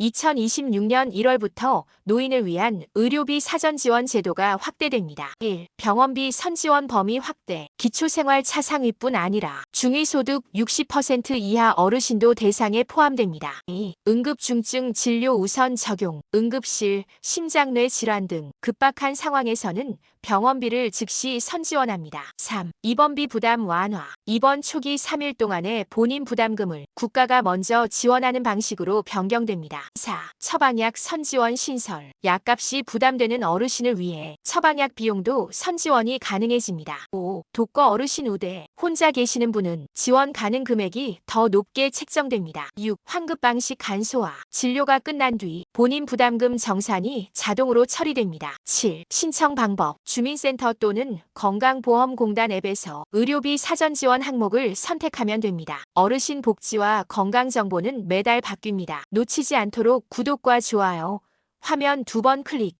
2026년 1월부터 노인을 위한 의료비 사전 지원 제도가 확대됩니다. 1. 병원비 선지원 범위 확대. 기초생활 차상위뿐 아니라 중위소득 60% 이하 어르신도 대상에 포함됩니다. 2. 응급중증 진료 우선 적용. 응급실, 심장뇌 질환 등 급박한 상황에서는 병원비를 즉시 선지원합니다. 3. 입원비 부담 완화. 입원 초기 3일 동안의 본인 부담금을 국가가 먼저 지원하는 방식으로 변경됩니다. 4. 처방약 선지원 신설. 약값이 부담되는 어르신을 위해 처방약 비용도 선지원이 가능해집니다. 5. 독거 어르신 우대. 혼자 계시는 분은 지원 가능 금액이 더 높게 책정됩니다. 6. 환급 방식 간소화. 진료가 끝난 뒤 본인 부담금 정산이 자동으로 처리됩니다. 7. 신청 방법. 주민센터 또는 건강보험공단 앱에서 의료비 사전 지원 항목을 선택하면 됩니다. 어르신 복지와 건강 정보는 매달 바뀝니다. 놓치지 않도록 구독과 좋아요, 화면 두 번 클릭,